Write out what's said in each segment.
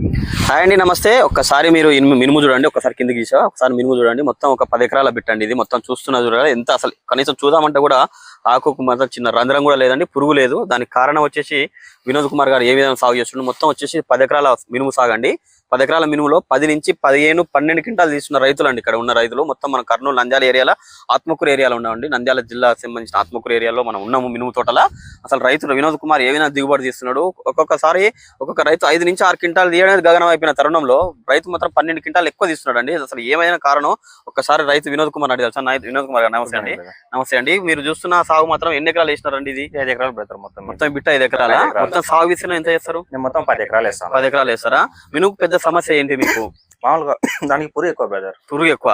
Hi అండి నమస్తే. ఒక్కసారి మీరు మినుము చూడండి. ఒకసారి కిందకి గీసా ఒకసారి మినుము చూడండి. మొత్తం ఒక పది ఎకరాల బిట్టండి ఇది. మొత్తం చూస్తున్నా చూడాలి? ఎంత అసలు కనీసం చూద్దామంటే కూడా ఆకుకు మాత్రం చిన్న రంధ్రం కూడా లేదండి పురుగు లేదు. దానికి కారణం వచ్చేసి వినోద్ కుమార్ గారు ఏ విధంగా సాగు చేస్తుండ్రు మొత్తం వచ్చేసి పది ఎకరాల మినుము సాగండి పది ఎకరాల మినుములో పది నుంచి పదిహేను పన్నెండు క్వింటాలు తీస్తున్న రైతులు అండి ఇక్కడ ఉన్న రైతులు. మొత్తం మన కర్నూలు నంద్యాల ఏరియాలో ఆత్మకూరు ఏరియాలో ఉన్నామండి. నంద్యాల జిల్లా సంబంధించిన ఆత్మకూరు ఏరియాలో మనం ఉన్నాము మినుము తోటల. అసలు రైతులు వినోద్ కుమార్ ఏ విధంగా దిగుబడి తీస్తున్నాడు? ఒక్కొక్కసారి ఒక్కొక్క రైతు ఐదు నుంచి ఆరు క్వింటాలు తీయడానికి గగనం అయిపోయిన తరుణంలో రైతు మాత్రం పన్నెండు క్వింటాలు ఎక్కువ తీస్తున్నాడు అండి అసలు ఏమైనా కారణం? ఒక్కసారి రైతు వినోద్ కుమార్ నా- వినోద్ కుమార్ గారు నమస్తే అండి. నమస్తే అండి. మీరు చూస్తున్న సాగు మాత్రం ఎన్ని ఎకరాలు వేసినారండి ఇది? ఐదు ఎకరాలు బ్రదర్ మొత్తం. మొత్తం బిట్ట ఐదు ఎకరాల. మొత్తం సాగు విస్తీర్ణం ఎంత చేస్తారు? నేను మొత్తం పది ఎకరాలు వేస్తాను. పది ఎకరాలు వేస్తారా? మినుగు పెద్ద సమస్య ఏంటి మీకు? మామూలుగా దానికి పురుగు ఎక్కువ బ్రదర్. పురుగు ఎక్కువ.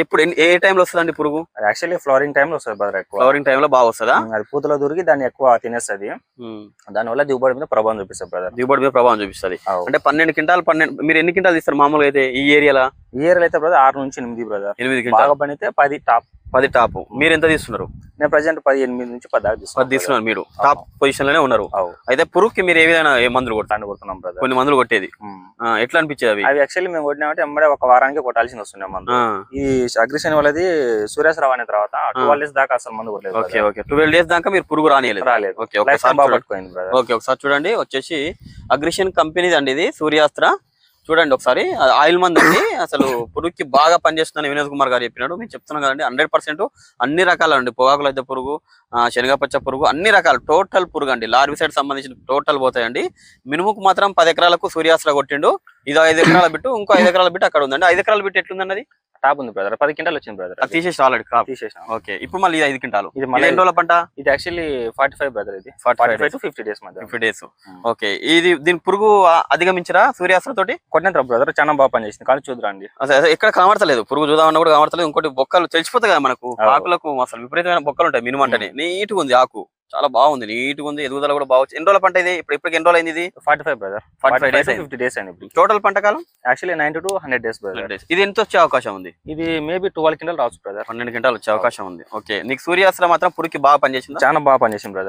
ఎప్పుడు ఏ టైంలో వస్తుందండి పురుగు? యాక్చువల్లీ ఫ్లవరింగ్ టైంలో వస్తుంది బ్రదర్ ఎక్కువ. ఫ్లవరింగ్ టైంలో బాగా వస్తుందా? అది పూతలో దొరికి దాన్ని ఎక్కువ తినేస్తుంది. ఉమ్. దానివల్ల దిగుబడి మీద ప్రభావం చూపిస్తుంది బ్రదర్. దిగుబడి మీద ప్రభావం చూపిస్తుంది. అంటే పన్నెండు క్వింటాలు పన్నెండు మీరు ఎన్ని క్వింటాలు తీస్తారు మామూలుగా అయితే ఈ ఏరియాలో? ఈ ఇయర్ అయితే బ్రదర్ ఆరు నుంచి ఎనిమిది బ్రదర్ ఎనిమిది బాగా పనితే పది టాప్. పది టాప్. మీరు ఎంత తీస్తున్నారు నేను ప్రజెంట్ పది ఎనిమిది నుంచి పది తీసుకున్నాను తీస్తున్నారు మీరు. టాప్ పొజిషన్లోనే ఉన్నారు. అయితే పురుగుకి మీరు ఏ విధంగా ఏ మందులు తాండి కొడుతున్నాం బ్రదర్ కొన్ని మందులు కొట్టేది. ఎట్లా అనిపించేది అవి? అవి యాక్చువల్లీ మేము కొట్టినామంటే ఎమ్మడే ఒక వారానికి కొట్టాల్సి వస్తున్నాం మందు ఈ అగ్రిషన్ వాళ్ళది సూర్యాసరావు అనే తర్వాత ట్వెల్వ్ డేస్ దాకా అసలు మందు కొట్టలేదు ఓకే ఓకే. ట్వెల్వ్ డేస్ దాకా మీరు పురుగు రానియలేదు. రాలేదు. ఓకే ఒకసారి ఓకే ఒకసారి చూడండి. వచ్చేసి అగ్రిషన్ కంపెనీది అండి ఇది సూర్యాస్త్ర చూడండి ఒకసారి. ఆయిల్ మంది అండి. అసలు పురుగుకి బాగా పనిచేస్తుందని వినోద్ కుమార్ గారు చెప్పినాడు. మేము చెప్తున్నాం కదండి హండ్రెడ్ పర్సెంట్ అన్ని రకాలు అండి పొగాకులు అయితే పురుగు శనగపచ్చ పురుగు అన్ని రకాలు. టోటల్ పురుగు అండి. లార్వి సైడ్ సంబంధించిన టోటల్ పోతాయండి. మినుముకు మాత్రం పది ఎకరాలకు సూర్యాస్త్ర కొట్టిండు. ఇది ఐదు ఎకరాల బిట్టు ఇంకో ఐదు ఎకరాల బిట్టు అక్కడ ఉందండి. ఐదు ఎకరాల బిట్టు ఎట్లుందండి అది టాప్ ఉంది బ్రదర్ పది క్వింటాలు వచ్చింది బ్రదర్ అది తీసేసి ఆల్రెడీ క్రాప్ తీసేసిన. ఓకే ఇప్పుడు మళ్ళీ ఇది ఐదు క్వింటాలు. ఇది మళ్ళీ ఎన్ని రోజుల పంట? ఇది యాక్చువల్లీ ఫార్టీ ఫైవ్ బ్రదర్ ఇది. 45 forty five to fifty days మధ్య. ఫిఫ్టీ డేస్ ఓకే ఇది దీని పురుగు అధిగమించరా సూర్యాస్త్ర తోటి కొట్టిన బ్రదర్ చాలా బాగా పనిచేసింది కానీ చూద్దాండి అసలు ఎక్కడ కనబడతలేదు. పురుగు చూద్దామన్నా కూడా కనబడతలేదు. ఇంకోటి బొక్కలు తెలిసిపోతాయి కదా మనకు. ఆకులకు అసలు విపరీతమైన బొక్కలు ఉంటాయి మినిమం అంటేనే. నీట్గా ఉంది ఆకు. చాలా బాగుంది. నీట్గా ఉంది. ఎదుగుదల కూడా బాగా ఎన్ని రోజుల పంట ఇది? ఇప్పుడు ఇప్పటికి ఎన్ని రోజులు అయింది ఇది forty five brother forty five days fifty days అయింది ఇప్పుడు. టోటల్ పంట కాలం? Actually ninety to hundred days brother days. ఇది ఎంత వచ్చే అవకాశం ఉంది? ఇది మేబీ ట్వెల్వ్ కింటల్ రావచ్చు బ్రదర్ పన్నెండు గంటలు వచ్చే అవకాశం ఉంది. ఓకే. నీకు సూర్యాస్త్ర మాత్రం పురుగుకి బాగా పనిచేసిందా? చాలా బాగా పనిచేసింది బ్రదర్